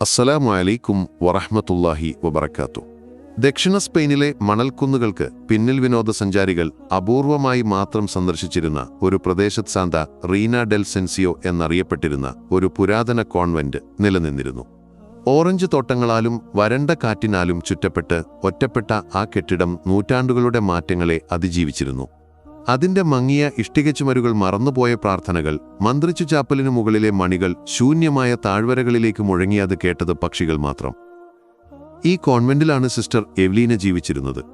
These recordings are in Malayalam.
അസ്സലാമു അലൈക്കും വറഹ്മത്തുള്ളാഹി വബറക്കാത്തു ദക്ഷിണ സ്പെയിനിലെ മണൽക്കുന്നുകൾക്ക് പിന്നിൽ വിനോദസഞ്ചാരികൾ അപൂർവമായി മാത്രം സന്ദർശിച്ചിരുന്ന ഒരു പ്രദേശത്ത് സാന്ത റീന ഡെൽ സെൻസിയോ എന്നറിയപ്പെട്ടിരുന്ന ഒരു പുരാതന കോൺവെന്റ് നിലനിന്നിരുന്നു. ഓറഞ്ച് തോട്ടങ്ങളാലും വരണ്ട കാറ്റിനാലും ചുറ്റപ്പെട്ട് ഒറ്റപ്പെട്ട ആ കെട്ടിടം നൂറ്റാണ്ടുകളുടെ മാറ്റങ്ങളെ അതിജീവിച്ചിരുന്നു. അതിന്റെ മങ്ങിയ ഇഷ്ടികച്ചുമരുകൾ മറന്നുപോയ പ്രാർത്ഥനകൾ മന്ത്രിച്ചു ചാപ്പലിനു മുകളിലെ മണികൾ ശൂന്യമായ താഴ്വരകളിലേക്ക് മുഴങ്ങിയത് കേട്ടത് പക്ഷികൾ മാത്രം. ഈ കോൺവെന്റിലാണ് സിസ്റ്റർ എവ്ലീന ജീവിച്ചിരുന്നത്.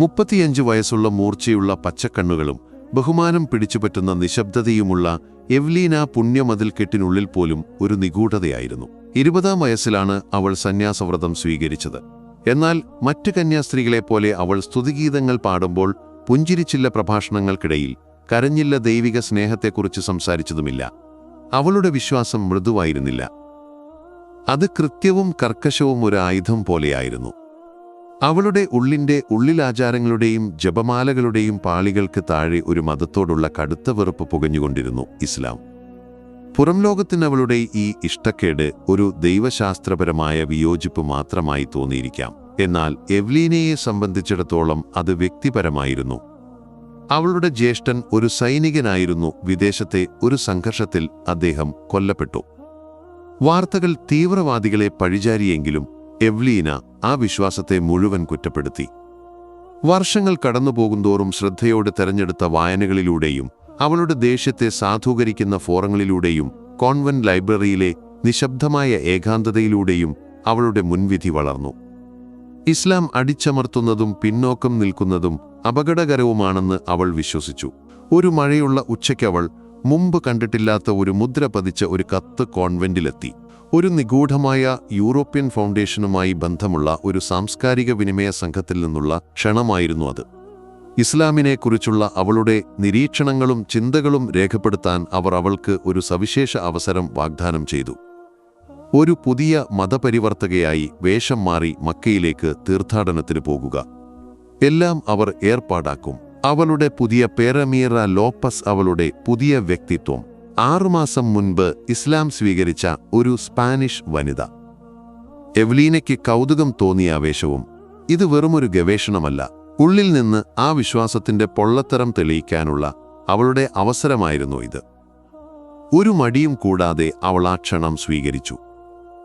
മുപ്പത്തിയഞ്ച് വയസ്സുള്ള മൂർച്ചയുള്ള പച്ചക്കണ്ണുകളും ബഹുമാനം പിടിച്ചുപറ്റുന്ന നിശബ്ദതയുമുള്ള എവ്ലീന പുണ്യമതിൽ കെട്ടിനുള്ളിൽ പോലും ഒരു നിഗൂഢതയായിരുന്നു. ഇരുപതാം വയസ്സിലാണ് അവൾ സന്യാസവ്രതം സ്വീകരിച്ചത്. എന്നാൽ മറ്റു കന്യാസ്ത്രീകളെപ്പോലെ അവൾ സ്തുതിഗീതങ്ങൾ പാടുമ്പോൾ പുഞ്ചിരിച്ചില്ല പ്രഭാഷണങ്ങൾക്കിടയിൽ കരഞ്ഞില്ല ദൈവിക സ്നേഹത്തെക്കുറിച്ച് സംസാരിച്ചതുമില്ല. അവളുടെ വിശ്വാസം മൃദുവായിരുന്നില്ല. അത് കൃത്യവും കർക്കശവും ഒരു ആയുധം പോലെയായിരുന്നു. അവളുടെ ഉള്ളിന്റെ ഉള്ളിലാചാരങ്ങളുടെയും ജപമാലകളുടെയും പാളികൾക്ക് താഴെ ഒരു മതത്തോടുള്ള കടുത്ത വെറുപ്പ് പുകഞ്ഞുകൊണ്ടിരുന്നു ഇസ്ലാം. പുറം ലോകത്തിനവളുടെ ഈ ഇഷ്ടക്കേട് ഒരു ദൈവശാസ്ത്രപരമായ വിയോജിപ്പ് മാത്രമായി തോന്നിയിരിക്കാം. എന്നാൽ എവ്ലീനയെ സംബന്ധിച്ചിടത്തോളം അത് വ്യക്തിപരമായിരുന്നു. അവളുടെ ജ്യേഷ്ഠൻ ഒരു സൈനികനായിരുന്നു. വിദേശത്തെ ഒരു സംഘർഷത്തിൽ അദ്ദേഹം കൊല്ലപ്പെട്ടു. വാർത്തകൾ തീവ്രവാദികളെ പഴിചാരിയെങ്കിലും എവ്ലീന ആ വിശ്വാസത്തെ മുഴുവൻ കുറ്റപ്പെടുത്തി. വർഷങ്ങൾ കടന്നുപോകുന്തോറും ശ്രദ്ധയോടെ തെരഞ്ഞെടുത്ത വായനകളിലൂടെയും അവളുടെ ദേഷ്യത്തെ സാധൂകരിക്കുന്ന ഫോറങ്ങളിലൂടെയും കോൺവെന്റ് ലൈബ്രറിയിലെ നിശബ്ദമായ ഏകാന്തതയിലൂടെയും അവളുടെ മുൻവിധി വളർന്നു. ഇസ്ലാം അടിച്ചമർത്തുന്നതും പിന്നോക്കം നിൽക്കുന്നതും അപകടകരവുമാണെന്ന് അവൾ വിശ്വസിച്ചു. ഒരു മഴയുള്ള ഉച്ചയ്ക്കവൾ മുമ്പ് കണ്ടിട്ടില്ലാത്ത ഒരു മുദ്ര പതിച്ച ഒരു കത്ത് കോൺവെന്റിലെത്തി. ഒരു നിഗൂഢമായ യൂറോപ്യൻ ഫൗണ്ടേഷനുമായി ബന്ധമുള്ള ഒരു സാംസ്കാരിക വിനിമയ സംഘത്തിൽ നിന്നുള്ള ക്ഷണമായിരുന്നു അത്. ഇസ്ലാമിനെക്കുറിച്ചുള്ള അവളുടെ നിരീക്ഷണങ്ങളും ചിന്തകളും രേഖപ്പെടുത്താൻ അവർ അവൾക്ക് ഒരു സവിശേഷ അവസരം വാഗ്ദാനം ചെയ്തു. ഒരു പുതിയ മതപരിവർത്തകയായി വേഷം മാറി മക്കയിലേക്ക് തീർത്ഥാടനത്തിന് പോകുക. എല്ലാം അവർ ഏർപ്പാടാക്കും. അവളുടെ പുതിയ പേരമീറ ലോപ്പസ് അവളുടെ പുതിയ വ്യക്തിത്വം. ആറുമാസം മുൻപ് ഇസ്ലാം സ്വീകരിച്ച ഒരു സ്പാനിഷ് വനിത. എവ്ലീനയ്ക്ക് കൗതുകം തോന്നിയ ആവേശവും ഇത് വെറുമൊരു ഗവേഷണമല്ല. ഉള്ളിൽ നിന്ന് ആ വിശ്വാസത്തിന്റെ പൊള്ളത്തരം തെളിയിക്കാനുള്ള അവളുടെ അവസരമായിരുന്നു ഇത്. ഒരു മടിയും കൂടാതെ അവൾ ആ ക്ഷണം സ്വീകരിച്ചു.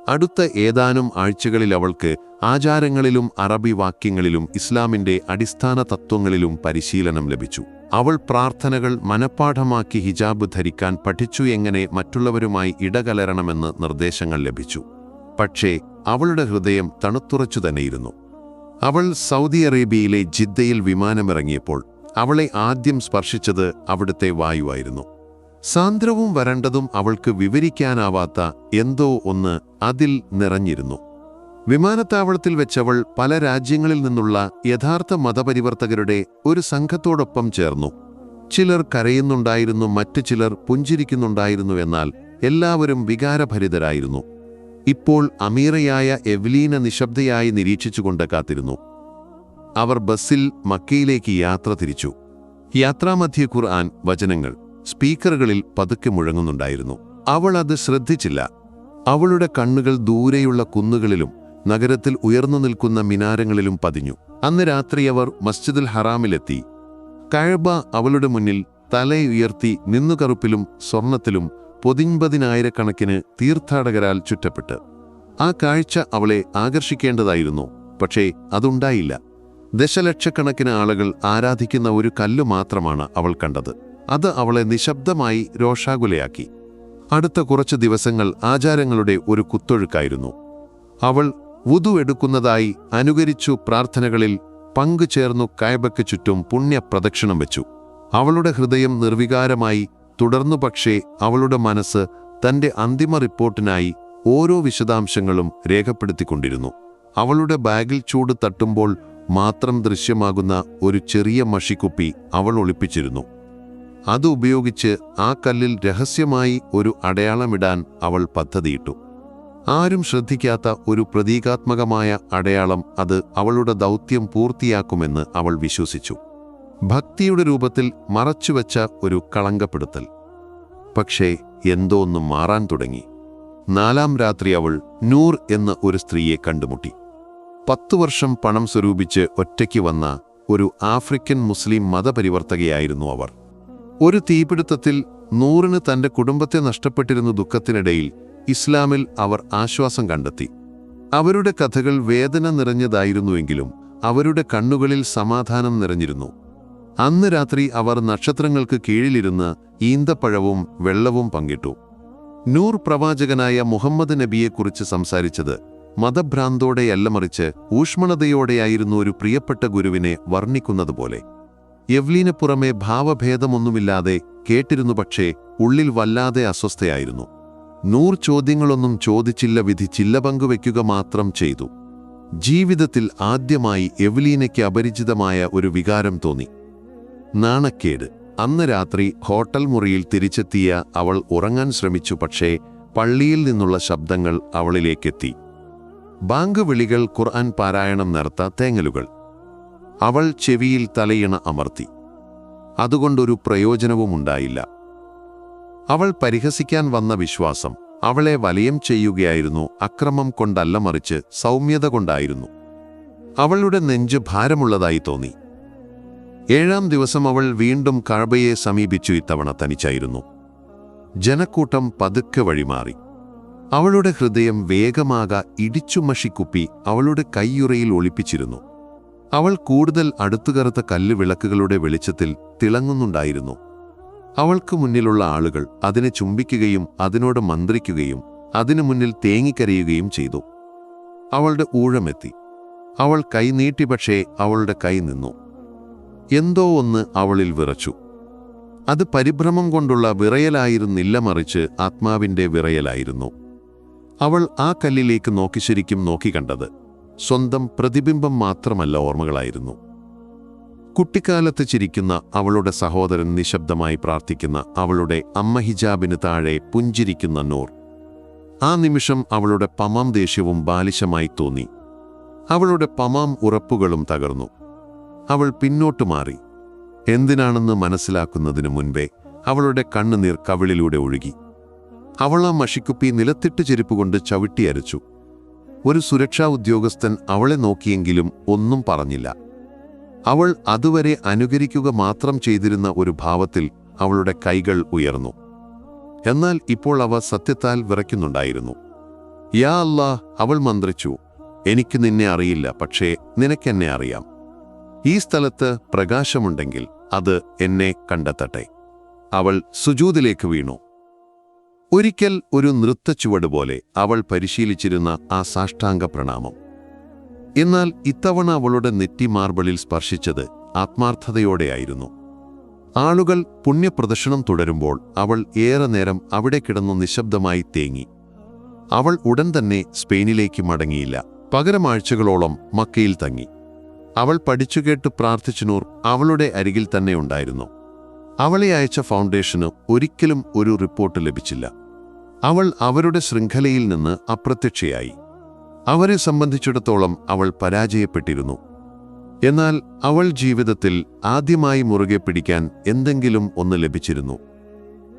അടുത്ത ഏതാനും ആഴ്ചകളിൽ അവൾക്ക് ആചാരങ്ങളിലും അറബി വാക്യങ്ങളിലും ഇസ്ലാമിന്റെ അടിസ്ഥാന തത്വങ്ങളിലും പരിശീലനം ലഭിച്ചു. അവൾ പ്രാർത്ഥനകൾ മനഃപ്പാഠമാക്കി ഹിജാബ് ധരിക്കാൻ പഠിച്ചു എങ്ങനെ മറ്റുള്ളവരുമായി ഇടകലരണമെന്ന് നിർദ്ദേശങ്ങൾ ലഭിച്ചു. പക്ഷേ അവളുടെ ഹൃദയം തണുത്തുറച്ചു തന്നെയിരുന്നു. അവൾ സൗദി അറേബ്യയിലെ ജിദ്ദയിൽ വിമാനമിറങ്ങിയപ്പോൾ അവളെ ആദ്യം സ്പർശിച്ചത് അവിടുത്തെ വായുവായിരുന്നു. സാന്ദ്രവും വരണ്ടതും അവൾക്ക് വിവരിക്കാനാവാത്ത എന്തോ ഒന്ന് അതിൽ നിറഞ്ഞിരുന്നു. വിമാനത്താവളത്തിൽ വെച്ചവൾ പല രാജ്യങ്ങളിൽ നിന്നുള്ള യഥാർത്ഥ മതപരിവർത്തകരുടെ ഒരു സംഘത്തോടൊപ്പം ചേർന്നു. ചിലർ കരയുന്നുണ്ടായിരുന്നു മറ്റു ചിലർ പുഞ്ചിരിക്കുന്നുണ്ടായിരുന്നു എന്നാൽ എല്ലാവരും വികാരഭരിതരായിരുന്നു. ഇപ്പോൾ അമീറയായ എവ്ലീന നിശബ്ദയായി നിരീക്ഷിച്ചുകൊണ്ട് കാത്തിരുന്നു. അവർ ബസ്സിൽ മക്കയിലേക്ക് യാത്ര തിരിച്ചു. യാത്രാമധ്യ ഖുർആൻ വചനങ്ങൾ. സ്പീക്കറുകളിൽ പതുക്കെ മുഴങ്ങുന്നുണ്ടായിരുന്നു. അവൾ അത് ശ്രദ്ധിച്ചില്ല. അവളുടെ കണ്ണുകൾ ദൂരെയുള്ള കുന്നുകളിലും നഗരത്തിൽ ഉയർന്നു നിൽക്കുന്ന മിനാരങ്ങളിലും പതിഞ്ഞു. അന്ന് രാത്രി അവർ മസ്ജിദുൽ ഹറാമിലെത്തി. കഴബ അവളുടെ മുന്നിൽ തലയുയർത്തി നിന്നുകറുപ്പിലും സ്വർണത്തിലും പൊതിൻപതിനായിരക്കണക്കിന് തീർത്ഥാടകരാൽ ചുറ്റപ്പെട്ട്. ആ കാഴ്ച അവളെ ആകർഷിക്കേണ്ടതായിരുന്നു. പക്ഷേ അതുണ്ടായില്ല. ദശലക്ഷക്കണക്കിന് ആളുകൾ ആരാധിക്കുന്ന ഒരു കല്ലു മാത്രമാണ് അവൾ കണ്ടത്. അത് അവളെ നിശബ്ദമായി രോഷാകുലയാക്കി. അടുത്ത കുറച്ച് ദിവസങ്ങൾ ആചാരങ്ങളുടെ ഒരു കുത്തൊഴുക്കായിരുന്നു. അവൾ വുതു എടുക്കുന്നതായി അനുകരിച്ചു പ്രാർത്ഥനകളിൽ പങ്കുചേർന്നു കായബയ്ക്ക് ചുറ്റും പുണ്യപ്രദക്ഷിണം വെച്ചു. അവളുടെ ഹൃദയം നിർവികാരമായി തുടർന്നു പക്ഷേ അവളുടെ മനസ്സ് തന്റെ അന്തിമ റിപ്പോർട്ടിനായി ഓരോ വിശദാംശങ്ങളും രേഖപ്പെടുത്തിക്കൊണ്ടിരുന്നു. അവളുടെ ബാഗിൽ ചൂട് തട്ടുമ്പോൾ മാത്രം ദൃശ്യമാകുന്ന ഒരു ചെറിയ മഷിക്കുപ്പി അവൾ ഒളിപ്പിച്ചിരുന്നു. അത് ഉപയോഗിച്ച് ആ കല്ലിൽ രഹസ്യമായി ഒരു അടയാളമിടാൻ അവൾ പദ്ധതിയിട്ടു. ആരും ശ്രദ്ധിക്കാത്ത ഒരു പ്രതീകാത്മകമായ അടയാളം അത് അവളുടെ ദൗത്യം പൂർത്തിയാക്കുമെന്ന് അവൾ വിശ്വസിച്ചു. ഭക്തിയുടെ രൂപത്തിൽ മറച്ചുവെച്ച ഒരു കളങ്കപ്പെടുത്തൽ. പക്ഷേ എന്തോ ഒന്ന് മാറാൻ തുടങ്ങി. നാലാം രാത്രി അവൾ നൂർ എന്ന ഒരു സ്ത്രീയെ കണ്ടുമുട്ടി. പത്തു വർഷം പണം സ്വരൂപിച്ച് ഒറ്റയ്ക്ക് വന്ന ഒരു ആഫ്രിക്കൻ മുസ്ലിം മതപരിവർത്തകയായിരുന്നു അവർ. ഒരു തീപിടുത്തത്തിൽ നൂറിന് തന്റെ കുടുംബത്തെ നഷ്ടപ്പെട്ടിരുന്ന ദുഃഖത്തിനിടയിൽ ഇസ്ലാമിൽ അവർ ആശ്വാസം കണ്ടെത്തി. അവരുടെ കഥകൾ വേദന നിറഞ്ഞതായിരുന്നുവെങ്കിലും അവരുടെ കണ്ണുകളിൽ സമാധാനം നിറഞ്ഞിരുന്നു. അന്ന് രാത്രി അവർ നക്ഷത്രങ്ങൾക്ക് കീഴിലിരുന്ന് ഈന്തപ്പഴവും വെള്ളവും പങ്കിട്ടു. നൂർ പ്രവാചകനായ മുഹമ്മദ് നബിയെക്കുറിച്ച് സംസാരിച്ചത് മതഭ്രാന്തോടെയല്ല മറിച്ച് ഊഷ്മളതയോടെയായിരുന്നു ഒരു പ്രിയപ്പെട്ട ഗുരുവിനെ വർണിക്കുന്നതുപോലെ. യവ്ലീന് പുറമെ ഭാവഭേദമൊന്നുമില്ലാതെ കേട്ടിരുന്നു പക്ഷേ ഉള്ളിൽ വല്ലാതെ അസ്വസ്ഥയായിരുന്നു. നൂർ ചോദ്യങ്ങളൊന്നും ചോദിച്ചില്ല വിധി ചില്ല പങ്കുവെക്കുക മാത്രം ചെയ്തു. ജീവിതത്തിൽ ആദ്യമായി എവ്ലീനയ്ക്ക് അപരിചിതമായ ഒരു വികാരം തോന്നി. നാണക്കേട്. അന്ന് രാത്രി ഹോട്ടൽ മുറിയിൽ തിരിച്ചെത്തിയ അവൾ ഉറങ്ങാൻ ശ്രമിച്ചു പക്ഷേ പള്ളിയിൽ നിന്നുള്ള ശബ്ദങ്ങൾ അവളിലേക്കെത്തി. ബാങ്ക് വിളികൾ ഖുർആൻ പാരായണം നടത്ത തേങ്ങലുകൾ. അവൾ ചെവിയിൽ തലയിണ അമർത്തി. അതുകൊണ്ടൊരു പ്രയോജനവുമുണ്ടായില്ല അവൾ പരിഹസിക്കാൻ വന്ന വിശ്വാസം അവളെ വലയം ചെയ്യുകയായിരുന്നു അക്രമം കൊണ്ടല്ല മറിച്ച് സൗമ്യത കൊണ്ടായിരുന്നു. അവളുടെ നെഞ്ച് ഭാരമുള്ളതായി തോന്നി. ഏഴാം ദിവസം അവൾ വീണ്ടും കഴബയെ സമീപിച്ചു ഇത്തവണ തനിച്ചായിരുന്നു. ജനക്കൂട്ടം പതുക്കെ വഴിമാറി. അവളുടെ ഹൃദയം വേഗമാക ഇടിച്ചുമഷിക്കുപ്പി അവളുടെ കൈയുറയിൽ ഒളിപ്പിച്ചിരുന്നു. അവൾ കൂടുതൽ അടുത്തുകറുത്ത കല്ല് വിളക്കുകളുടെ വെളിച്ചത്തിൽ തിളങ്ങുന്നുണ്ടായിരുന്നു. അവൾക്ക് മുന്നിലുള്ള ആളുകൾ അതിനെ ചുംബിക്കുകയും അതിനോട് മന്ത്രിക്കുകയും അതിനു മുന്നിൽ തേങ്ങിക്കരയുകയും ചെയ്തു. അവളുടെ ഊഴമെത്തി. അവൾ കൈ നീട്ടി പക്ഷേ അവളുടെ കൈ നിന്നു. എന്തോ ഒന്ന് അവളിൽ വിറച്ചു. അത് പരിഭ്രമം കൊണ്ടുള്ള വിറയലായിരുന്നില്ല മറിച്ച് ആത്മാവിന്റെ വിറയലായിരുന്നു. അവൾ ആ കല്ലിലേക്ക് നോക്കി ശരിക്കും നോക്കിക്കണ്ടത് സ്വന്തം പ്രതിബിംബം മാത്രമല്ല ഓർമ്മകളായിരുന്നു. കുട്ടിക്കാലത്ത് ചിരിക്കുന്ന അവളുടെ സഹോദരൻ നിശബ്ദമായി പ്രാർത്ഥിക്കുന്ന അവളുടെ അമ്മ ഹിജാബിന് താഴെ പുഞ്ചിരിക്കുന്ന നൂർ. ആ നിമിഷം അവളുടെ പമാം ദേഷ്യവും ബാലിശമായി തോന്നി. അവളുടെ പമാം ഉറപ്പുകളും തകർന്നു. അവൾ പിന്നോട്ട് മാറി. എന്തിനാണെന്ന് മനസ്സിലാക്കുന്നതിനു മുൻപേ അവളുടെ കണ്ണുനീർ കവിളിലൂടെ ഒഴുകി. അവൾ ആ മഷിക്കുപ്പി നിലത്തിട്ട് ചെരുപ്പുകൊണ്ട് ചവിട്ടിയരച്ചു ഒരു സുരക്ഷാ ഉദ്യോഗസ്ഥൻ അവളെ നോക്കിയെങ്കിലും ഒന്നും പറഞ്ഞില്ല. അവൾ അതുവരെ അനുകരിക്കുക മാത്രം ചെയ്തിരുന്ന ഒരു ഭാവത്തിൽ അവളുടെ കൈകൾ ഉയർന്നു. എന്നാൽ ഇപ്പോൾ അവ സത്യത്താൽ വിറയ്ക്കുന്നുണ്ടായിരുന്നു. യാ അല്ലാ അവൾ മന്ത്രിച്ചു എനിക്ക് നിന്നെ അറിയില്ല പക്ഷേ നിനക്കെന്നെ അറിയാം. ഈ സ്ഥലത്ത് പ്രകാശമുണ്ടെങ്കിൽ അത് എന്നെ കണ്ടെത്തട്ടെ. അവൾ സുജൂതിലേക്ക് വീണു. ഒരിക്കൽ ഒരു നൃത്തച്ചുവട് പോലെ അവൾ പരിശീലിച്ചിരുന്ന ആ സാഷ്ടാംഗ പ്രണാമം. എന്നാൽ ഇത്തവണ അവളുടെ നെറ്റി മാർബിളിൽ സ്പർശിച്ചത് ആത്മാർത്ഥതയോടെയായിരുന്നു. ആളുകൾ പുണ്യപ്രദർശനം തുടരുമ്പോൾ അവൾ ഏറെ നേരം അവിടെ കിടന്നു നിശബ്ദമായി തേങ്ങി. അവൾ ഉടൻ തന്നെ സ്പെയിനിലേക്ക് മടങ്ങിയില്ല. പകരം ആഴ്ചകളോളം മക്കയിൽ തങ്ങി. അവൾ പഠിച്ചുകേട്ട് പ്രാർത്ഥിച്ചുനൂർ അവളുടെ അരികിൽ തന്നെ ഉണ്ടായിരുന്നു. അവളെ അയച്ച ഫൗണ്ടേഷന് ഒരിക്കലും ഒരു റിപ്പോർട്ട് ലഭിച്ചില്ല. അവൾ അവരുടെ ശൃംഖലയിൽ നിന്ന് അപ്രത്യക്ഷയായി. അവരെ സംബന്ധിച്ചിടത്തോളം അവൾ പരാജയപ്പെട്ടിരുന്നു. എന്നാൽ അവൾ ജീവിതത്തിൽ ആദ്യമായി മുറുകെ പിടിക്കാൻ എന്തെങ്കിലും ഒന്ന് ലഭിച്ചിരുന്നു.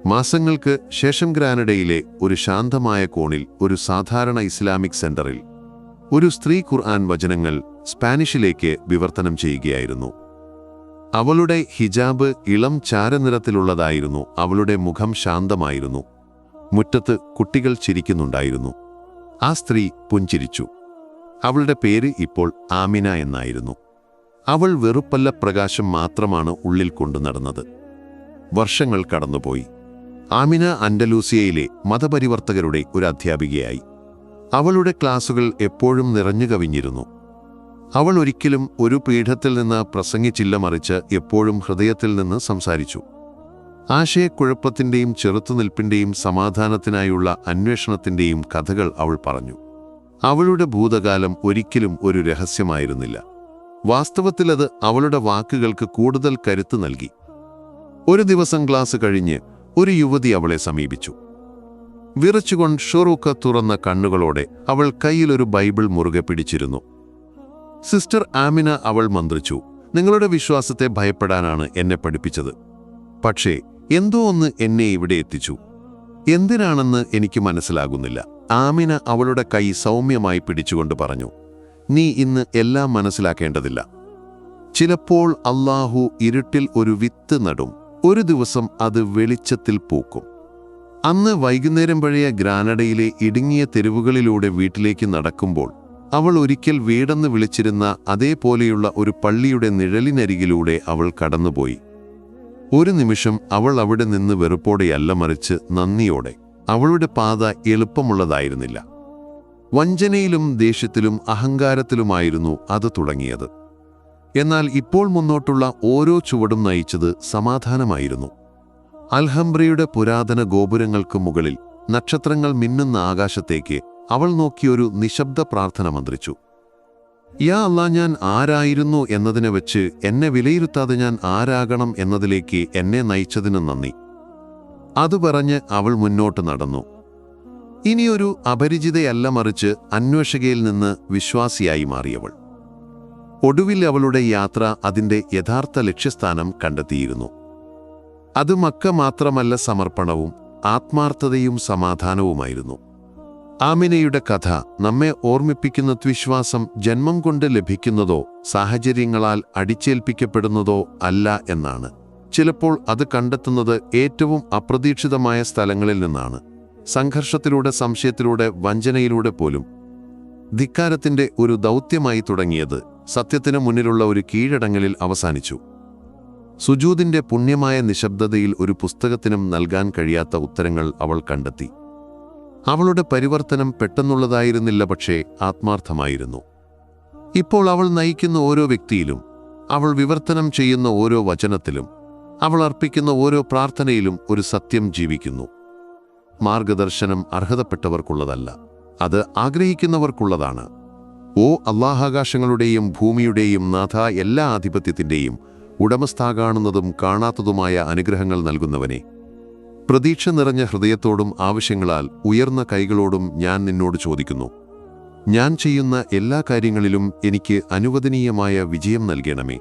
മാസങ്ങൾക്ക് ശേഷം ഗ്രാനഡയിലെ ഒരു ശാന്തമായ കോണിൽ ഒരു സാധാരണ ഇസ്ലാമിക് സെന്ററിൽ ഒരു സ്ത്രീ ഖുർആൻ വചനങ്ങൾ സ്പാനിഷിലേക്ക് വിവർത്തനം ചെയ്യുകയായിരുന്നു. അവളുടെ ഹിജാബ് ഇളം ചാരനിറത്തിലുള്ളതായിരുന്നു. അവളുടെ മുഖം ശാന്തമായിരുന്നു. മുറ്റത്ത് കുട്ടികൾ ചിരിക്കുന്നുണ്ടായിരുന്നു. ആ സ്ത്രീ പുഞ്ചിരിച്ചു. അവളുടെ പേര് ഇപ്പോൾ ആമിന എന്നായിരുന്നു. അവൾ വെറുപ്പല്ല പ്രകാശം മാത്രമാണ് ഉള്ളിൽ കൊണ്ടു നടന്നത്. വർഷങ്ങൾ കടന്നുപോയി. ആമിന അൻഡലൂസിയയിലെ മതപരിവർത്തകരുടെ ഒരു അധ്യാപികയായി. അവളുടെ ക്ലാസുകൾ എപ്പോഴും നിറഞ്ഞു കവിഞ്ഞിരുന്നു. അവൾ ഒരിക്കലും ഒരു പീഠത്തിൽ നിന്ന് പ്രസംഗിച്ചില്ല മറിച്ച് എപ്പോഴും ഹൃദയത്തിൽ നിന്ന് സംസാരിച്ചു. ആശയക്കുഴപ്പത്തിന്റെയും ചെറുത്തുനിൽപ്പിന്റെയും സമാധാനത്തിനായുള്ള അന്വേഷണത്തിന്റെയും കഥകൾ അവൾ പറഞ്ഞു. അവളുടെ ഭൂതകാലം ഒരിക്കലും ഒരു രഹസ്യമായിരുന്നില്ല. വാസ്തവത്തിൽ അത് അവളുടെ വാക്കുകൾക്ക് കൂടുതൽ കരുത്ത് നൽകി. ഒരു ദിവസം ക്ലാസ് കഴിഞ്ഞ് ഒരു യുവതി അവളെ സമീപിച്ചു. വിറച്ചുകൊണ്ട് ഷൊറൂക്ക തുറന്ന കണ്ണുകളോടെ അവൾ കയ്യിലൊരു ബൈബിൾ മുറുകെ പിടിച്ചിരുന്നു. സിസ്റ്റർ ആമിന അവൾ മന്ത്രിച്ചു നിങ്ങളുടെ വിശ്വാസത്തെ ഭയപ്പെടാനാണ് എന്നെ പഠിപ്പിച്ചത്. പക്ഷേ എന്തോ ഒന്ന് എന്നെ ഇവിടെ എത്തിച്ചു. എന്തിനാണെന്ന് എനിക്ക് മനസ്സിലാകുന്നില്ല. ആമിന അവളുടെ കൈ സൗമ്യമായി പിടിച്ചുകൊണ്ട് പറഞ്ഞു നീ ഇന്ന് എല്ലാം മനസ്സിലാക്കേണ്ടതില്ല. ചിലപ്പോൾ അള്ളാഹു ഇരുട്ടിൽ ഒരു വിത്ത് നടും. ഒരു ദിവസം അത് വെളിച്ചത്തിൽ പൂക്കും. അന്ന് വൈകുന്നേരം പഴയ ഗ്രാനഡയിലെ ഇടുങ്ങിയ തെരുവുകളിലൂടെ വീട്ടിലേക്ക് നടക്കുമ്പോൾ അവൾ ഒരിക്കൽ വീടെന്ന് വിളിച്ചിരുന്ന അതേപോലെയുള്ള ഒരു പള്ളിയുടെ നിഴലിനരികിലൂടെ അവൾ കടന്നുപോയി. ഒരു നിമിഷം അവൾ അവിടെ നിന്ന് വെറുപ്പോടെയല്ല മറിച്ച് നന്ദിയോടെ. അവളുടെ പാത എളുപ്പമുള്ളതായിരുന്നില്ല. വഞ്ചനയിലും ദേഷ്യത്തിലും അഹങ്കാരത്തിലുമായിരുന്നു അത് തുടങ്ങിയത്. എന്നാൽ ഇപ്പോൾ മുന്നോട്ടുള്ള ഓരോ ചുവടും നയിച്ചത് സമാധാനമായിരുന്നു. അൽഹംബ്രയുടെ പുരാതന ഗോപുരങ്ങൾക്ക് മുകളിൽ നക്ഷത്രങ്ങൾ മിന്നുന്ന ആകാശത്തേക്ക് അവൾ നോക്കിയൊരു നിശബ്ദ പ്രാർത്ഥന മന്ത്രിച്ചു. യാ അല്ല ഞാൻ ആരായിരുന്നു എന്നതിനെ വെച്ച് എന്നെ വിലയിരുത്താതെ ഞാൻ ആരാകണം എന്നതിലേക്ക് എന്നെ നയിച്ചതിന് നന്ദി. അത് പറഞ്ഞ് അവൾ മുന്നോട്ട് നടന്നു. ഇനിയൊരു അപരിചിതയല്ല മറിച്ച് അന്വേഷകയിൽ നിന്ന് വിശ്വാസിയായി മാറിയവൾ. ഒടുവിൽ അവളുടെ യാത്ര അതിന്റെ യഥാർത്ഥ ലക്ഷ്യസ്ഥാനം കണ്ടെത്തിയിരുന്നു. അത് മക്ക മാത്രമല്ല സമർപ്പണവും ആത്മാർത്ഥതയും സമാധാനവുമായിരുന്നു. ആമിനയുടെ കഥ നമ്മെ ഓർമ്മിപ്പിക്കുന്ന വിശ്വാസം ജന്മം കൊണ്ട് ലഭിക്കുന്നതോ സാഹചര്യങ്ങളാൽ അടിച്ചേൽപ്പിക്കപ്പെടുന്നതോ അല്ല എന്നാണ്. ചിലപ്പോൾ അത് കണ്ടെത്തുന്നത് ഏറ്റവും അപ്രതീക്ഷിതമായ സ്ഥലങ്ങളിൽ നിന്നാണ്. സംഘർഷത്തിലൂടെ സംശയത്തിലൂടെ വഞ്ചനയിലൂടെ പോലും. ധിക്കാരത്തിന്റെ ഒരു ദൗത്യമായി തുടങ്ങിയത് സത്യത്തിന് മുന്നിലുള്ള ഒരു കീഴടങ്ങലിൽ അവസാനിച്ചു. സുജൂദിന്റെ പുണ്യമായ നിശബ്ദതയിൽ ഒരു പുസ്തകത്തിനും നൽകാൻ കഴിയാത്ത ഉത്തരങ്ങൾ അവൾ കണ്ടെത്തി. അവളുടെ പരിവർത്തനം പെട്ടെന്നുള്ളതായിരുന്നില്ല പക്ഷേ ആത്മാർത്ഥമായിരുന്നു. ഇപ്പോൾ അവൾ നയിക്കുന്ന ഓരോ വ്യക്തിയിലും അവൾ വിവർത്തനം ചെയ്യുന്ന ഓരോ വചനത്തിലും അവൾ അർപ്പിക്കുന്ന ഓരോ പ്രാർത്ഥനയിലും ഒരു സത്യം ജീവിക്കുന്നു. മാർഗദർശനം അർഹതപ്പെട്ടവർക്കുള്ളതല്ല അത് ആഗ്രഹിക്കുന്നവർക്കുള്ളതാണ്. ഓ അള്ളാഹാകാശങ്ങളുടെയും ഭൂമിയുടെയും നാഥ എല്ലാ ആധിപത്യത്തിന്റെയും ഉടമസ്ഥാകാണുന്നതും കാണാത്തതുമായ അനുഗ്രഹങ്ങൾ നൽകുന്നവനെ പ്രതീക്ഷ നിറഞ്ഞ ഹൃദയത്തോടും ആവശ്യങ്ങളാൽ ഉയർന്ന കൈകളോടും ഞാൻ നിന്നോട് ചോദിക്കുന്നു. ഞാൻ ചെയ്യുന്ന എല്ലാ കാര്യങ്ങളിലും എനിക്ക് അനുവദനീയമായ വിജയം നൽകണമേ.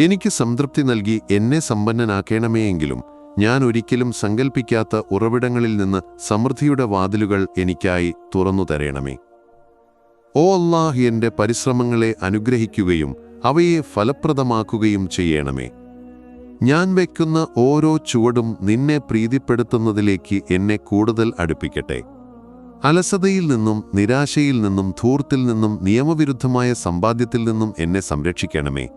എനിക്ക് സംതൃപ്തി നൽകി എന്നെ സമ്പന്നനാക്കണമേയെങ്കിലും ഞാൻ ഒരിക്കലും സങ്കൽപ്പിക്കാത്ത ഉറവിടങ്ങളിൽ നിന്ന് സമൃദ്ധിയുടെ വാതിലുകൾ എനിക്കായി തുറന്നു തരയണമേ ഓ അള്ളാഹ് എന്റെ പരിശ്രമങ്ങളെ അനുഗ്രഹിക്കുകയും അവയെ ഫലപ്രദമാക്കുകയും ചെയ്യണമേ. ഞാൻ വെക്കുന്ന ഓരോ ചുവടും നിന്നെ പ്രീതിപ്പെടുത്തുന്നതിലേക്ക് എന്നെ കൂടുതൽ അടുപ്പിക്കട്ടെ. അലസതയിൽ നിന്നും നിരാശയിൽ നിന്നും ധൂർത്തിൽ നിന്നും നിയമവിരുദ്ധമായ സമ്പാദ്യത്തിൽ നിന്നും എന്നെ സംരക്ഷിക്കണമേ.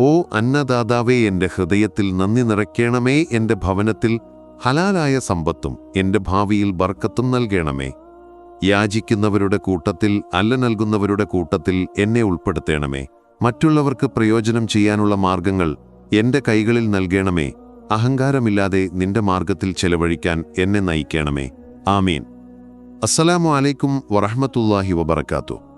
ഓ അന്നദാതാവേ എന്റെ ഹൃദയത്തിൽ നന്ദി നിറയ്ക്കണമേ. എന്റെ ഭവനത്തിൽ ഹലാലായ സമ്പത്തും എന്റെ ഭാവിയിൽ ബർക്കത്തും നൽകണമേ. യാചിക്കുന്നവരുടെ കൂട്ടത്തിൽ അല്ല നൽകുന്നവരുടെ കൂട്ടത്തിൽ എന്നെ ഉൾപ്പെടുത്തണമേ. മറ്റുള്ളവർക്ക് പ്രയോജനം ചെയ്യാനുള്ള മാർഗങ്ങൾ എന്റെ കൈകളിൽ നൽകണമേ. അഹങ്കാരമില്ലാതെ നിന്റെ മാർഗത്തിൽ ചെലവഴിക്കാൻ എന്നെ നയിക്കണമേ. ആമീൻ. അസ്സലാമു അലൈക്കും വറഹ്മത്തുള്ളാഹി വബർക്കാത്തു